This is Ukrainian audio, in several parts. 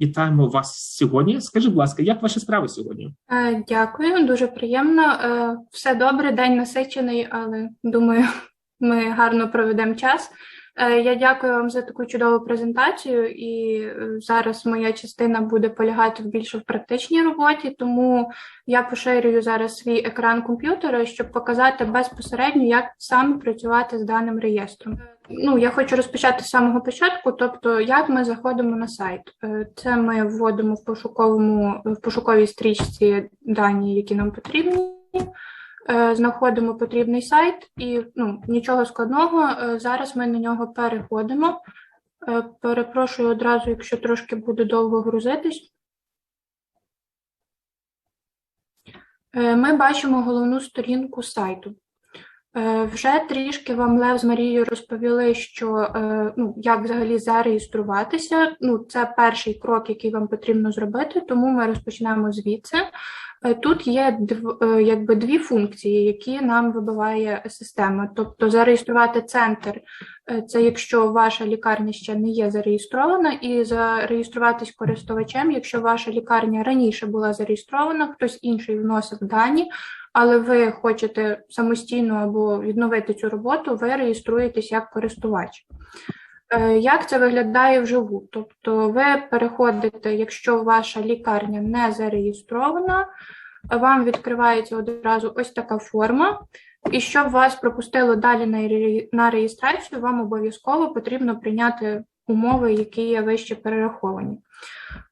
вітаємо вас сьогодні. Скажи, будь ласка, як ваші справи сьогодні? Е, Дякую, дуже приємно. Е, Все добре, день насичений, але думаю, ми гарно проведемо час. Е, Я дякую вам за таку чудову презентацію, і зараз моя частина буде полягати в більше в практичній роботі, тому я поширюю зараз свій екран комп'ютера, щоб показати безпосередньо, як саме працювати з даним реєстром. Ну, я хочу розпочати з самого початку, тобто, як ми заходимо на сайт. Е, Це ми вводимо в пошуковому в пошуковій стрічці дані, які нам потрібні. Е, Знаходимо потрібний сайт і ну, нічого складного. Е, Зараз ми на нього переходимо. Перепрошую одразу, якщо трошки буде довго грузитись. Ми бачимо головну сторінку сайту. Е, Вже трішки вам Лев з Марією розповіли, що е, ну, як взагалі зареєструватися. Ну, це перший крок, який вам потрібно зробити, тому ми розпочнемо звідси. Е, Тут є якби дві функції, які нам вибиває система. Тобто зареєструвати центр це якщо ваша лікарня ще не є зареєстрована, і зареєструватись користувачем, якщо ваша лікарня раніше була зареєстрована, хтось інший вносив дані, але ви хочете самостійно або відновити цю роботу, ви реєструєтесь як користувач. Е, Як це виглядає вживу? Тобто ви переходите, якщо ваша лікарня не зареєстрована, вам відкривається одразу ось така форма, і щоб вас пропустило далі на реєстрацію, вам обов'язково потрібно прийняти умови, які є вище перераховані.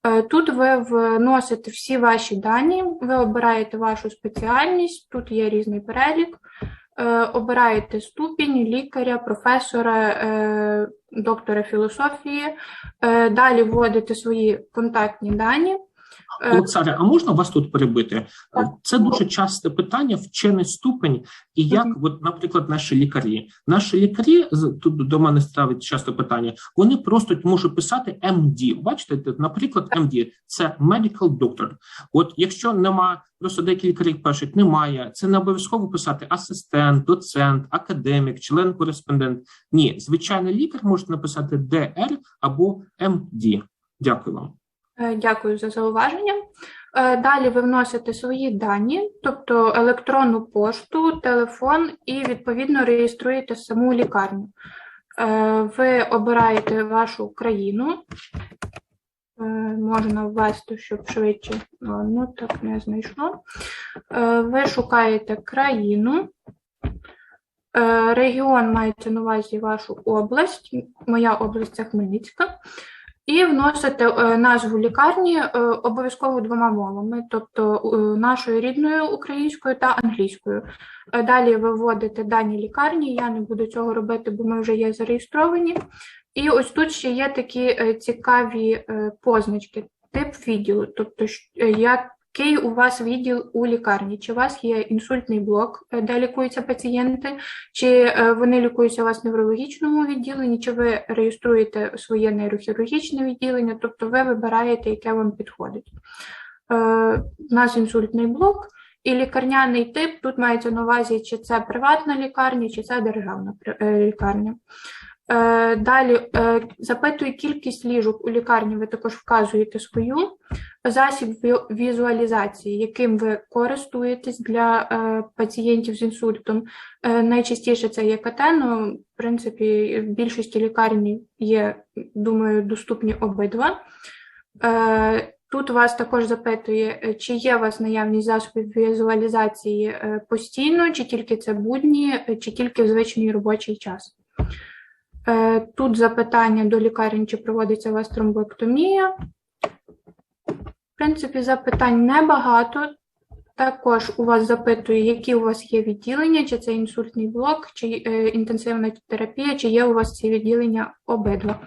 Е, Тут ви вносите всі ваші дані, ви обираєте вашу спеціальність, тут є різний перелік. Е, Обираєте ступінь лікаря, професора, е, доктора філософії. Далі вводите свої контактні дані. Е, Олександре, а можна вас тут перебити? Це дуже часте питання, вчений ступень, і як, от, наприклад, наші лікарі. Наші лікарі тут до мене ставить часто питання. Вони просто можуть писати MD. Бачите, наприклад, MD – це medical doctor. От якщо нема, просто деякі лікарі пишуть, немає. Це не обов'язково писати асистент, доцент, академік, член-кореспондент. Ні, звичайний лікар може написати DR або MD. Дякую вам. Е, Дякую за зауваження. Е, Далі ви вносите свої дані, тобто електронну пошту, телефон і відповідно реєструєте саму лікарню. Е, Ви обираєте вашу країну. Можна ввести, щоб швидше. Ну, так не знайшло. Ви шукаєте країну. Регіон мається на увазі вашу область. Моя область це Хмельницька. І вносите е, назву лікарні е, обов'язково двома мовами, тобто е, нашою рідною українською та англійською. Далі ви вводите дані лікарні. Я не буду цього робити, бо ми вже є зареєстровані. І ось тут ще є такі цікаві позначки, тип відділу, тобто е, який у вас відділ у лікарні? Чи у вас є інсультний блок, е, де лікуються пацієнти, чи е, вони лікуються у вас в неврологічному відділенні, чи ви реєструєте своє нейрохірургічне відділення, тобто ви вибираєте, яке вам підходить. Е, У нас інсультний блок і лікарняний тип. Тут мається на увазі, чи це приватна лікарня, чи це державна лікарня. Е, Далі е, запитую кількість ліжок у лікарні, ви також вказуєте свою засіб візуалізації, яким ви користуєтесь для е, пацієнтів з інсультом. Найчастіше це є КТ, в принципі, в більшості лікарні є, думаю, доступні обидва. Тут вас також запитує, чи є у вас наявність засобів візуалізації постійно, чи тільки це будні, чи тільки в звичний робочий час. Е, Тут запитання до лікарень, чи проводиться у вас тромбоектомія. В принципі, запитань небагато. Також у вас запитує, які у вас є відділення, чи це інсультний блок, чи е, інтенсивна терапія, чи є у вас ці відділення обидва.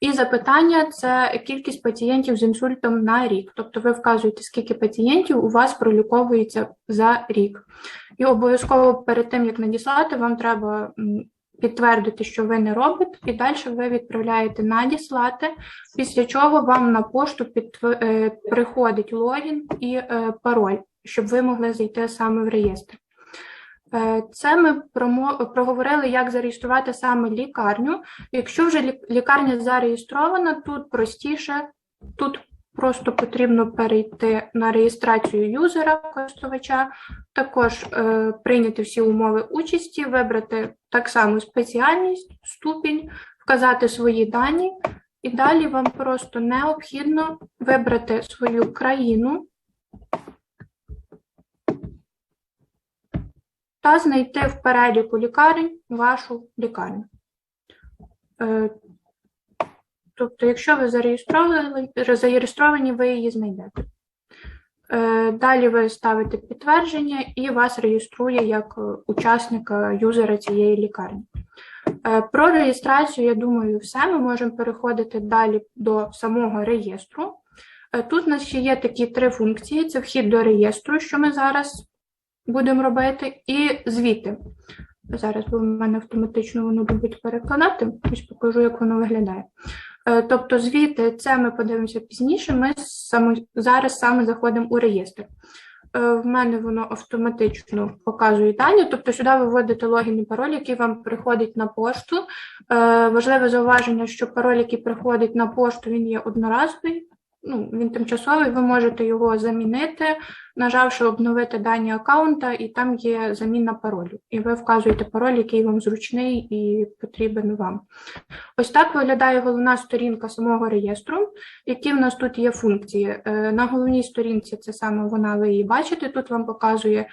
І запитання це кількість пацієнтів з інсультом на рік. Тобто ви вказуєте, скільки пацієнтів у вас проліковується за рік. І обов'язково перед тим, як надіслати, вам треба підтвердити, що ви не робот, і далі ви відправляєте надіслати, після чого вам на пошту підтв- е, приходить логін і е, пароль, щоб ви могли зайти саме в реєстр. Е, Це ми проговорили, як зареєструвати саме лікарню. Якщо вже лікарня зареєстрована, тут простіше, тут просто потрібно перейти на реєстрацію юзера користувача, також е, прийняти всі умови участі, вибрати так само спеціальність, ступінь, вказати свої дані, і далі вам просто необхідно вибрати свою країну та знайти в переліку лікарень вашу лікарню. Е, Тобто, якщо ви зареєстровані, зареєстровані, ви її знайдете. Е, Далі ви ставите підтвердження і вас реєструє як е, учасника юзера цієї лікарні. Е, Про реєстрацію, я думаю, все. Ми можемо переходити далі до самого реєстру. Тут у нас ще є такі три функції: це вхід до реєстру, що ми зараз будемо робити, і звіти. Зараз в мене автоматично воно любить перекладати, ось покажу, як воно виглядає. Е, Тобто, звіти, це ми подивимося пізніше. Ми саме, зараз саме заходимо у реєстр. Е, В мене воно автоматично показує дані, тобто сюди ви вводите логін і пароль, який вам приходить на пошту. Е, Важливе зауваження, що пароль, який приходить на пошту, він є одноразовий, ну, він тимчасовий, ви можете його замінити, нажавши обновити дані аккаунта, і там є заміна паролю. І ви вказуєте пароль, який вам зручний і потрібен вам. Ось так виглядає головна сторінка самого реєстру. Які в нас тут є функції? Е, На головній сторінці це саме вона, ви її бачите. Тут вам показує,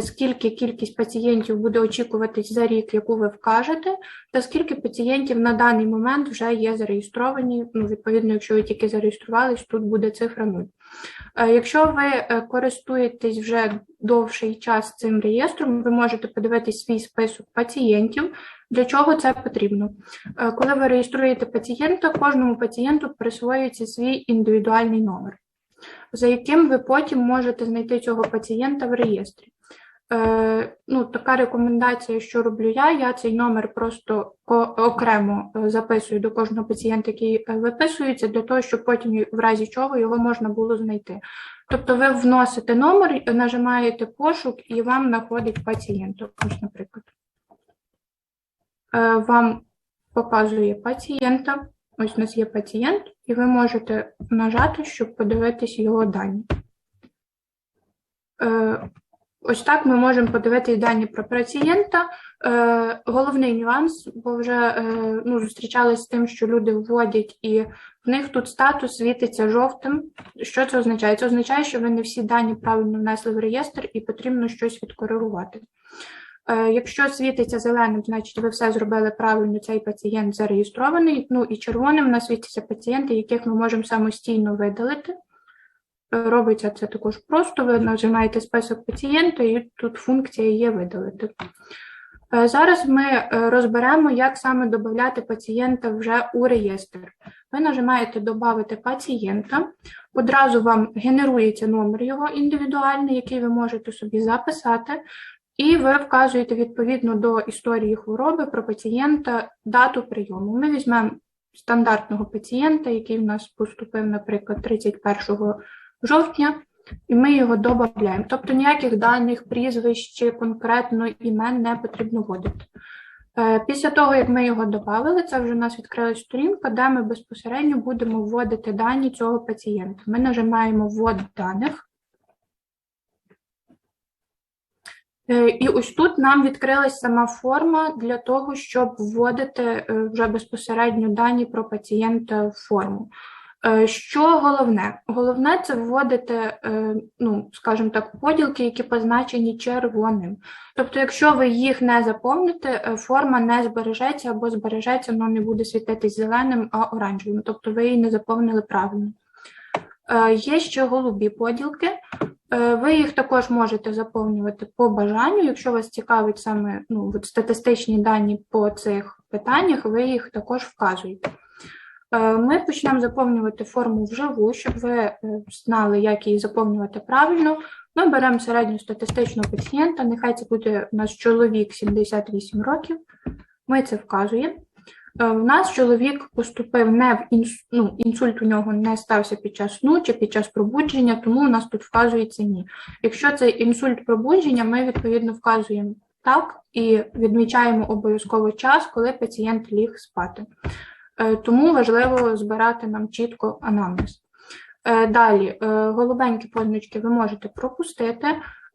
скільки кількість пацієнтів буде очікуватись за рік, яку ви вкажете, та скільки пацієнтів на даний момент вже є зареєстровані. Ну, відповідно, якщо ви тільки зареєструвались, тут буде цифра 0. Е, Якщо ви е, користуєтесь вже довший час цим реєстром, ви можете подивитись свій список пацієнтів. Для чого це потрібно? Е, Коли ви реєструєте пацієнта, кожному пацієнту присвоюється свій індивідуальний номер, за яким ви потім можете знайти цього пацієнта в реєстрі. Е, ну, така рекомендація, що роблю я, я цей номер просто окремо е, записую до кожного пацієнта, який е, виписується, для того, щоб потім в разі чого його можна було знайти. Тобто ви вносите номер, нажимаєте пошук і вам знаходить пацієнт. Ось, наприклад. Вам показує пацієнта. Ось у нас є пацієнт, і ви можете нажати, щоб подивитись його дані. Ось так ми можемо подивитись дані про пацієнта. Е, головний нюанс, бо вже е, ну, зустрічалися з тим, що люди вводять, і в них тут статус світиться жовтим. Що це означає? Це означає, що ви не всі дані правильно внесли в реєстр і потрібно щось відкоригувати. Е, якщо світиться зеленим, значить ви все зробили правильно, цей пацієнт зареєстрований. Ну і червоним у нас світяться пацієнти, яких ми можемо самостійно видалити. Робиться це також просто. Ви нажимаєте список пацієнта, і тут функція є видалити. Е, Зараз ми е, розберемо, як саме додати пацієнта вже у реєстр. Ви нажимаєте Додати пацієнта, одразу вам генерується номер його індивідуальний, який ви можете собі записати, і ви вказуєте відповідно до історії хвороби про пацієнта дату прийому. Ми візьмемо стандартного пацієнта, який в нас поступив, наприклад, 31 жовтня, і ми його додаємо. Тобто ніяких даних, прізвищ чи конкретно імен не потрібно вводити. Е, Після того, як ми його додали, це вже у нас відкрилась сторінка, де ми безпосередньо будемо вводити дані цього пацієнта. Ми нажимаємо ввод даних. Е, І ось тут нам відкрилась сама форма для того, щоб вводити е, вже безпосередньо дані про пацієнта в форму. Е, Що головне? Головне це вводити, е, ну, скажімо так, поділки, які позначені червоним. Тобто, якщо ви їх не заповните, е, форма не збережеться або збережеться, але не буде світитись зеленим, а оранжевим. Тобто ви її не заповнили правильно. Є ще голубі поділки. Ви їх також можете заповнювати по бажанню. Якщо вас цікавить саме ну, статистичні дані по цих питаннях, ви їх також вказуєте. Е, Ми почнемо заповнювати форму вживу, щоб ви е, знали, як її заповнювати правильно. Ми беремо середньостатистичного пацієнта, нехай це буде у нас чоловік 78 років. Ми це вказуємо. Е, У нас чоловік поступив не в інс... ну, інсульт у нього не стався під час сну чи під час пробудження, тому у нас тут вказується ні. Якщо це інсульт пробудження, ми відповідно вказуємо так і відмічаємо обов'язково час, коли пацієнт ліг спати. Е, Тому важливо збирати нам чітко анамнез. Далі, е, голубенькі позначки ви можете пропустити.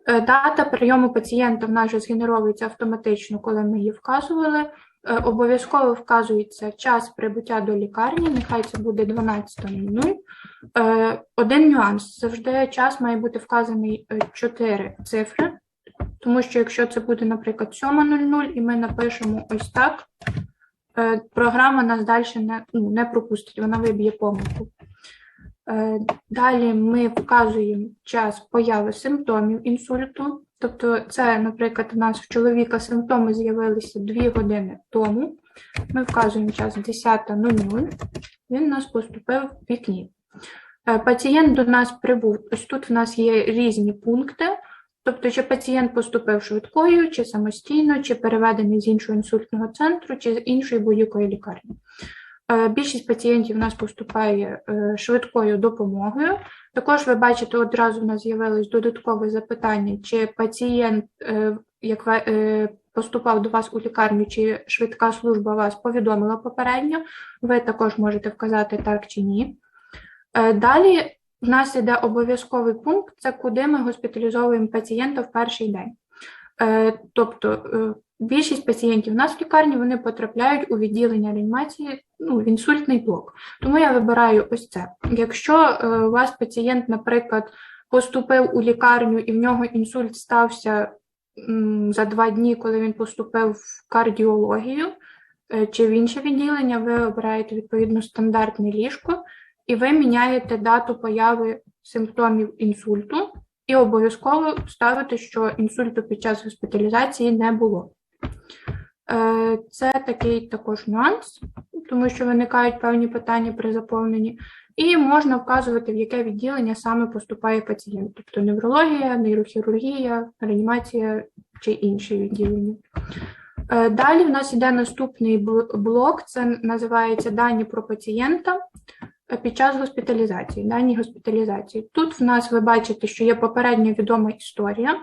Е, Дата прийому пацієнта в нас же згенеровується автоматично, коли ми її вказували. Обов'язково вказується час прибуття до лікарні, нехай це буде 12.00. Е, Один нюанс: завжди час має бути вказаний 4 цифри, тому що якщо це буде, наприклад, 7.00 і ми напишемо ось так, програма нас далі не, ну, не пропустить, вона виб'є помилку. Е, Далі ми вказуємо час появи симптомів інсульту. Тобто, це, наприклад, у нас в чоловіка симптоми з'явилися 2 години тому. Ми вказуємо час 10.00. Він у нас поступив в вікні. Е, Пацієнт до нас прибув. Ось тут в нас є різні пункти. Тобто, чи пацієнт поступив швидкою, чи самостійно, чи переведений з іншого інсультного центру, чи з іншої будь-якої лікарні. Е, Більшість пацієнтів у нас поступає е, швидкою допомогою. Також ви бачите, одразу в нас з'явилось додаткове запитання, чи пацієнт, е, як поступав до вас у лікарню, чи швидка служба вас повідомила попередньо. Ви також можете вказати так чи ні. Далі в нас іде обов'язковий пункт, це куди ми госпіталізовуємо пацієнта в перший день. Е, Тобто е, більшість пацієнтів у нас в лікарні вони потрапляють у відділення реанімації, ну, в інсультний блок. Тому я вибираю ось це. Якщо е, у вас пацієнт, наприклад, поступив у лікарню і в нього інсульт стався за два дні, коли він поступив в кардіологію чи в інше відділення, ви обираєте відповідно стандартне ліжко і ви міняєте дату появи симптомів інсульту і обов'язково ставити, що інсульту під час госпіталізації не було. Е, Це такий також нюанс, тому що виникають певні питання при заповненні, і можна вказувати, в яке відділення саме поступає пацієнт, тобто неврологія, нейрохірургія, реанімація чи інші відділення. Е, Далі в нас іде наступний блок, це називається дані про пацієнта під час госпіталізації. Дані госпіталізації. Тут в нас ви бачите, що є попередня відома історія.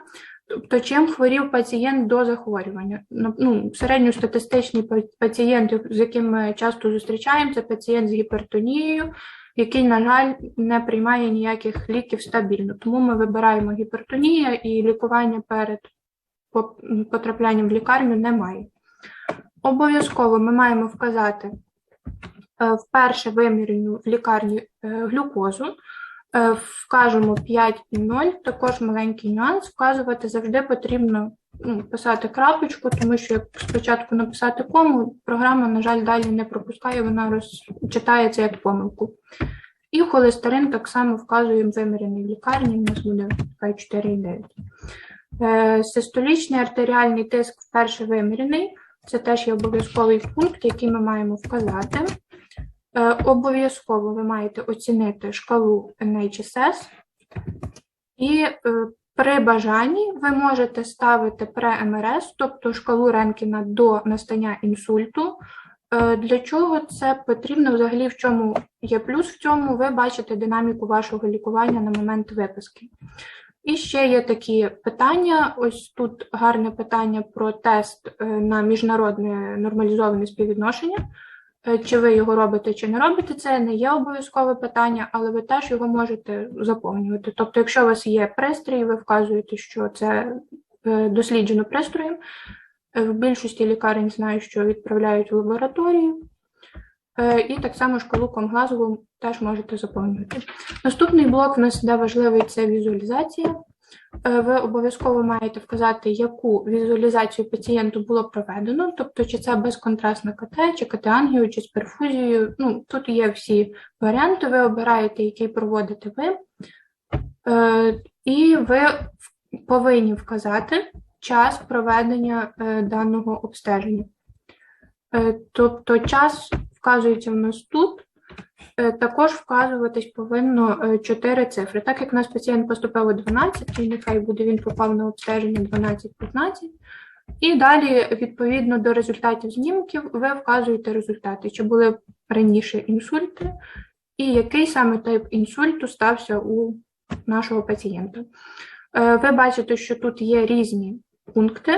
Тобто, чим хворів пацієнт до захворювання? Ну, Ну, середньостатистичний пацієнт, з яким ми часто зустрічаємо, це пацієнт з гіпертонією, який, на жаль, не приймає ніяких ліків стабільно. Тому ми вибираємо гіпертонія і лікування перед потраплянням в лікарню немає. Обов'язково ми маємо вказати е, вперше вимірену в лікарні е, глюкозу. Е, Вкажемо 5,0, також маленький нюанс. Вказувати завжди потрібно ну, писати крапочку, тому що як спочатку написати кому, програма, на жаль, далі не пропускає, вона розчитається як помилку. І холестерин так само вказуємо вимірений в лікарні, у нас буде 4,9. Е, Систолічний артеріальний тиск вперше вимірений. Це теж є обов'язковий пункт, який ми маємо вказати. Е, Обов'язково ви маєте оцінити шкалу NHSS. І е, при бажанні ви можете ставити пре-МРС, тобто шкалу Ренкіна до настання інсульту. Е, Для чого це потрібно взагалі, в чому є плюс в цьому, ви бачите динаміку вашого лікування на момент виписки. І ще є такі питання. Ось тут гарне питання про тест на міжнародне нормалізоване співвідношення. Е, Чи ви його робите, чи не робите, це не є обов'язкове питання, але ви теж його можете заповнювати. Тобто, якщо у вас є пристрій, ви вказуєте, що це е, досліджено пристроєм. Е, В більшості лікарень знаю, що відправляють в лабораторію. І так само шкалу Комглазову теж можете заповнювати. Наступний блок в нас іде важливий це візуалізація. Е, Ви обов'язково маєте вказати, яку візуалізацію пацієнту було проведено, тобто чи це безконтрастна КТ, чи КТ-ангіо, чи з перфузією. Ну, тут є всі варіанти, ви обираєте, який проводите ви. Е, І ви повинні вказати час проведення е, даного обстеження. Тобто час вказується в нас тут. Е, Також вказуватись повинно е, чотири цифри. Так як у нас пацієнт поступив о 12, то нехай буде він попав на обстеження 12-15. І далі, відповідно до результатів знімків, ви вказуєте результати, чи були раніше інсульти, і який саме тип інсульту стався у нашого пацієнта. Е, Ви бачите, що тут є різні пункти.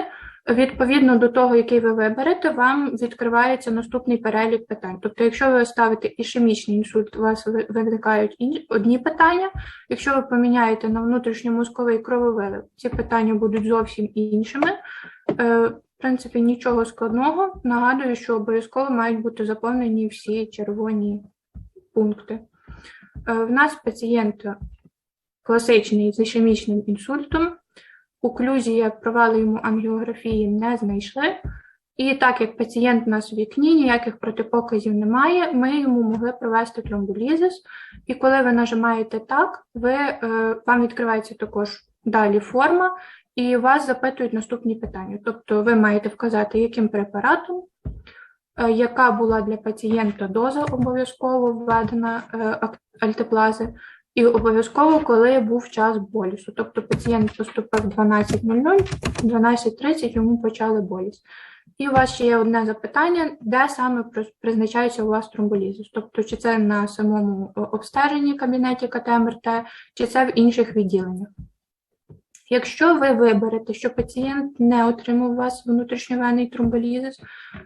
Відповідно до того, який ви виберете, вам відкривається наступний перелік питань. Тобто, якщо ви ставите ішемічний інсульт, у вас ви- виникають одні питання. Якщо ви поміняєте на внутрішньомозковий крововилив, ці питання будуть зовсім іншими. Е, В принципі, нічого складного. Нагадую, що обов'язково мають бути заповнені всі червоні пункти. Е, В нас пацієнт класичний з ішемічним інсультом. Оклюзія провали йому ангіографії не знайшли. І так як пацієнт у нас в вікні, ніяких протипоказів немає, ми йому могли провести тромболізис. І коли ви нажимаєте так, ви, е, вам відкривається також далі форма, і вас запитують наступні питання. Тобто ви маєте вказати, яким препаратом, е, яка була для пацієнта доза обов'язково введена е, альтеплази, і обов'язково, коли був час болісу. Тобто пацієнт поступив 12.00, 12.30 йому почали боліс. І у вас ще є одне запитання, де саме призначається у вас тромболізис? Тобто, чи це на самому обстеженні кабінеті КТ-МРТ, чи це в інших відділеннях. Якщо ви виберете, що пацієнт не отримав у вас внутрішньовенний тромболізис,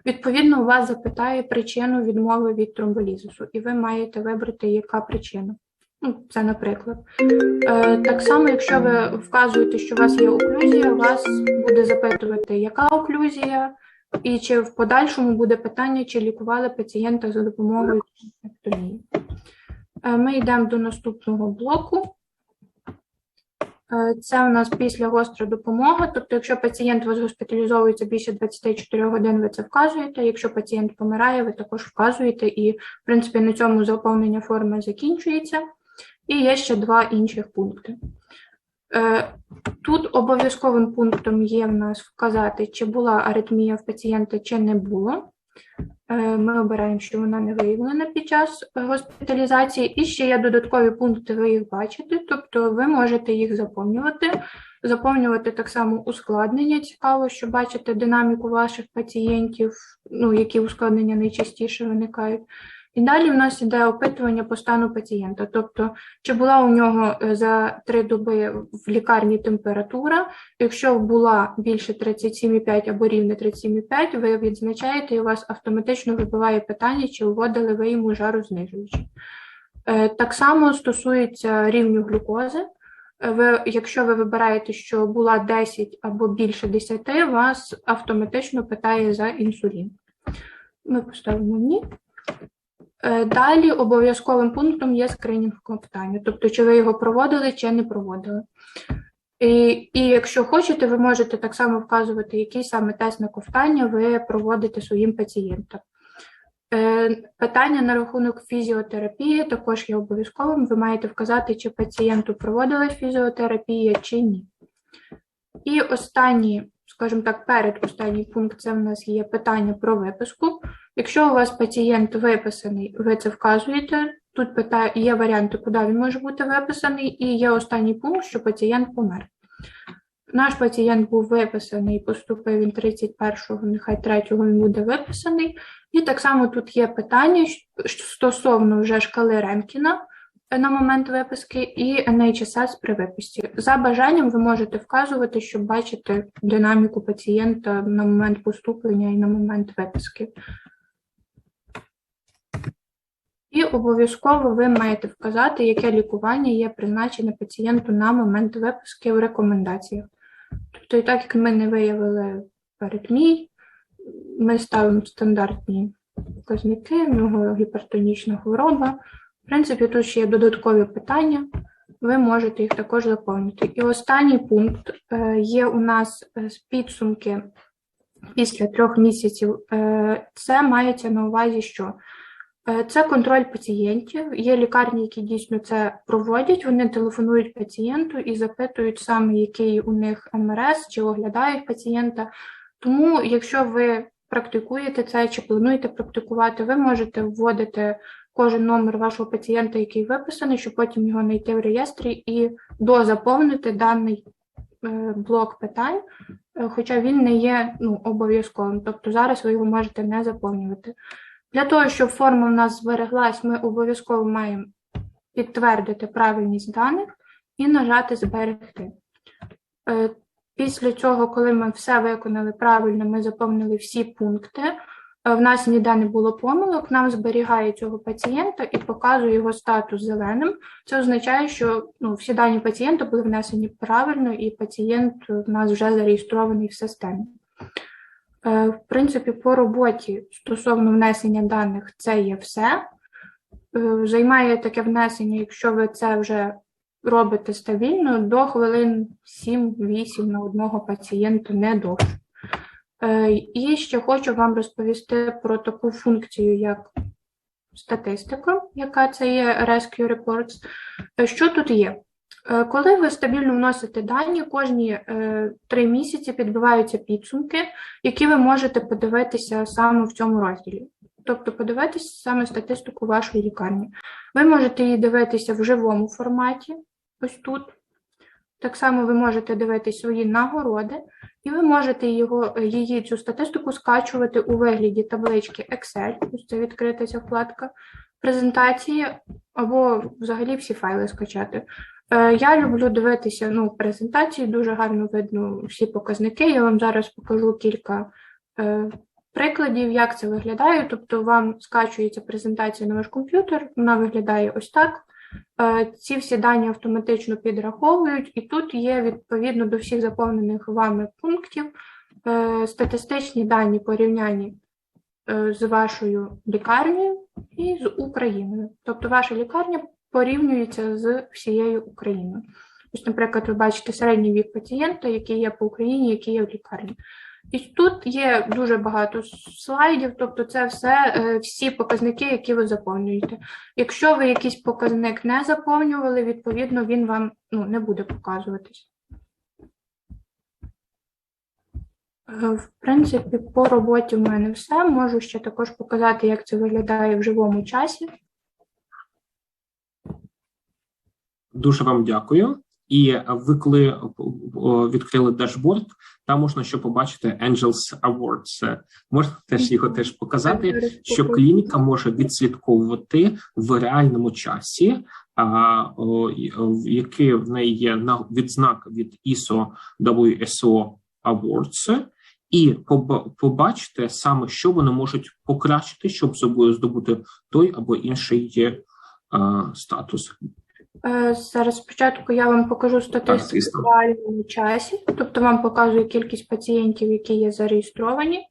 відповідно, у вас запитає причину відмови від тромболізису, і ви маєте вибрати, яка причина. Ну, це наприклад. Е, так само, якщо ви вказуєте, що у вас є оклюзія, вас буде запитувати, яка оклюзія, і чи в подальшому буде питання, чи лікували пацієнта за допомогою тромбектомії. Е, Ми йдемо до наступного блоку. Е, Це у нас після гостра допомога. Тобто, якщо пацієнт у вас госпіталізовується більше 24 годин, ви це вказуєте. Якщо пацієнт помирає, ви також вказуєте. І, в принципі, на цьому заповнення форми закінчується. І є ще два інших пункти. Е, Тут обов'язковим пунктом є в нас вказати, чи була аритмія в пацієнта, чи не було. Е, Ми обираємо, що вона не виявлена під час госпіталізації. І ще є додаткові пункти, ви їх бачите, тобто ви можете їх заповнювати. Заповнювати так само ускладнення. Цікаво, що бачите динаміку ваших пацієнтів, ну, які ускладнення найчастіше виникають. І далі в нас іде опитування по стану пацієнта, тобто чи була у нього е, за три доби в лікарні температура. Якщо була більше 37,5 або рівне 37,5, ви відзначаєте, і у вас автоматично вибиває питання, чи вводили ви йому жарознижуючі. Е, Так само стосується рівню глюкози. Е, Ви, якщо ви вибираєте, що була 10 або більше 10, вас автоматично питає за інсулін. Ми поставимо ні. Е, Далі обов'язковим пунктом є скринінг клопотання, тобто чи ви його проводили, чи не проводили. І, і якщо хочете, ви можете так само вказувати, який саме тест на ковтання ви проводите своїм пацієнтам. Е, Питання на рахунок фізіотерапії також є обов'язковим. Ви маєте вказати, чи пацієнту проводили фізіотерапія, чи ні. І останній, скажімо так, передостанній пункт це в нас є питання про виписку. Якщо у вас пацієнт виписаний, ви це вказуєте. Тут питає, є варіанти, куди він може бути виписаний, і є останній пункт, що пацієнт помер. Наш пацієнт був виписаний, поступив він 31-го, нехай 3-го він буде виписаний. І так само тут є питання стосовно вже шкали Ремкіна е, на момент виписки і NHSS при виписці. За бажанням ви можете вказувати, щоб бачити динаміку пацієнта на момент поступлення і на момент виписки. І обов'язково ви маєте вказати, яке лікування є призначене пацієнту на момент виписки в рекомендаціях. Тобто, і так як ми не виявили аритмій, ми ставимо стандартні показники, нього гіпертонічна хвороба. В принципі, тут ще є додаткові питання, ви можете їх також заповнити. І останній пункт е, є у нас е, підсумки після трьох місяців. Е, Це мається на увазі, що Це контроль пацієнтів. Є лікарні, які дійсно це проводять. Вони телефонують пацієнту і запитують саме, який у них МРС, чи оглядають пацієнта. Тому, якщо ви практикуєте це чи плануєте практикувати, ви можете вводити кожен номер вашого пацієнта, який виписаний, щоб потім його знайти в реєстрі і дозаповнити даний е, блок питань, е, хоча він не є ну, обов'язковим. Тобто зараз ви його можете не заповнювати. Для того, щоб форма в нас збереглась, ми обов'язково маємо підтвердити правильність даних і нажати Зберегти. Е, Після цього, коли ми все виконали правильно, ми заповнили всі пункти. е, В нас ніде не було помилок, нам зберігає цього пацієнта і показує його статус зеленим. Це означає, що ну, всі дані пацієнта були внесені правильно, і пацієнт в нас вже зареєстрований в системі. Е, В принципі, по роботі стосовно внесення даних це є все. Е, Займає таке внесення, якщо ви це вже робите стабільно, до хвилин 7-8 на одного пацієнта не довше. Е, І ще хочу вам розповісти про таку функцію, як статистика, яка це є Rescue Reports. Що тут є? Е, Коли ви стабільно вносите дані, кожні е, три місяці підбиваються підсумки, які ви можете подивитися саме в цьому розділі. Тобто подивитися саме статистику вашої лікарні. Ви можете її дивитися в живому форматі, ось тут. Так само ви можете дивитися свої нагороди, і ви можете його, її цю статистику скачувати у вигляді таблички Excel, ось це відкрита ця вкладка, презентації або взагалі всі файли скачати. Е, Я люблю дивитися ну, презентації, дуже гарно видно всі показники. Я вам зараз покажу кілька е, прикладів, як це виглядає. Тобто вам скачується презентація на ваш комп'ютер, вона виглядає ось так. Е, Ці всі дані автоматично підраховують, і тут є відповідно до всіх заповнених вами пунктів е, статистичні дані порівняння е, з вашою лікарнею і з Україною. Тобто ваша лікарня порівнюється з всією Україною. Ось, наприклад, ви бачите середній вік пацієнта, який є по Україні, який є в лікарні. І тут є дуже багато слайдів, тобто це все е, всі показники, які ви заповнюєте. Якщо ви якийсь показник не заповнювали, відповідно він вам ну, не буде показуватись. Е, В принципі, по роботі в мене все. Можу ще також показати, як це виглядає в живому часі. Дуже вам дякую. І ви коли е, відкрили дашборд, там можна ще побачити Angels Awards. Можна теж його теж показати, що клініка може відслідковувати в реальному часі, о, в- неї є на відзнак від ISO WSO Awards, і поба- побачити саме, що вони можуть покращити, щоб зобо- здобути той або інший е, статус. Е, Зараз спочатку я вам покажу статистику в реальному часі, тобто вам показує кількість пацієнтів, які є зареєстровані,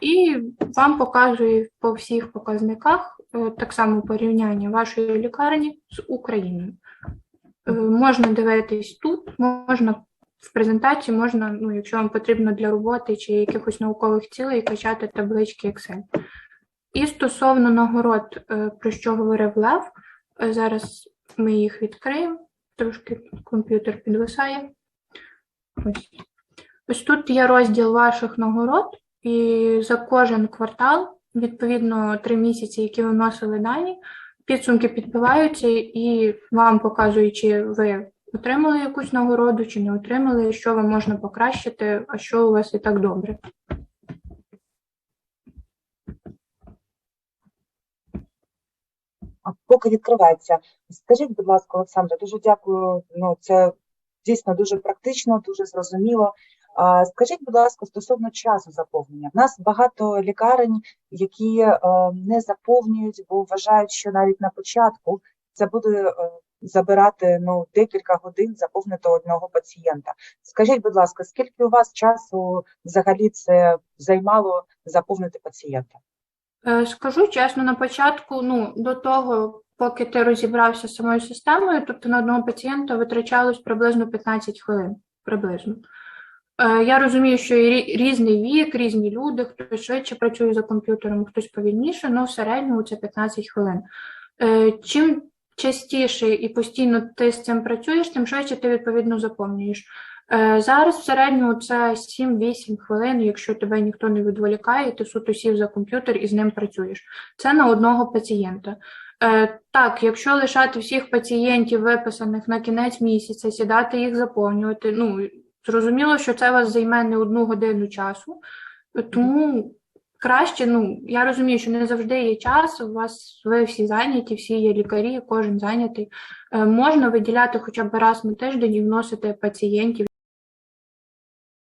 і вам показує по всіх показниках е, так само порівняння вашої лікарні з Україною. Е, Можна дивитись тут, можна в презентації, можна, ну, якщо вам потрібно для роботи чи якихось наукових цілей, качати таблички Excel. І стосовно нагород, про що говорив Лев, зараз ми їх відкриємо. Трошки комп'ютер підвисає. Ось. Ось тут є розділ ваших нагород, і за кожен квартал, відповідно, три місяці, які ви вносили дані, підсумки підбиваються і вам показують, чи ви отримали якусь нагороду, чи не отримали, що вам можна покращити, а що у вас і так добре. А поки відкривається, скажіть, будь ласка, Олександра, дуже дякую. Ну, це дійсно дуже практично, дуже зрозуміло. А, скажіть, будь ласка, стосовно часу заповнення. В нас багато лікарень, які е, не заповнюють, бо вважають, що навіть на початку це буде е, забирати ну, декілька годин заповнити одного пацієнта. Скажіть, будь ласка, скільки у вас часу взагалі це займало заповнити пацієнта? Е, Скажу чесно, на початку, ну, до того, поки ти розібрався з самою системою, тобто на одного пацієнта витрачалось приблизно 15 хвилин. Приблизно. Е, Я розумію, що різний вік, різні люди, хтось швидше працює за комп'ютером, хтось повільніше, але в середньому це 15 хвилин. Е, Чим частіше і постійно ти з цим працюєш, тим швидше ти відповідно заповнюєш. Е, Зараз в середньому це 7-8 хвилин, якщо тебе ніхто не відволікає, ти суто сів за комп'ютер і з ним працюєш. Це на одного пацієнта. Е, Так, якщо лишати всіх пацієнтів, виписаних на кінець місяця, сідати їх заповнювати, ну зрозуміло, що це вас займе не одну годину часу, тому краще, ну я розумію, що не завжди є час. У вас ви всі зайняті, всі є лікарі, кожен зайнятий. Е, Можна виділяти хоча б раз на тиждень і вносити пацієнтів.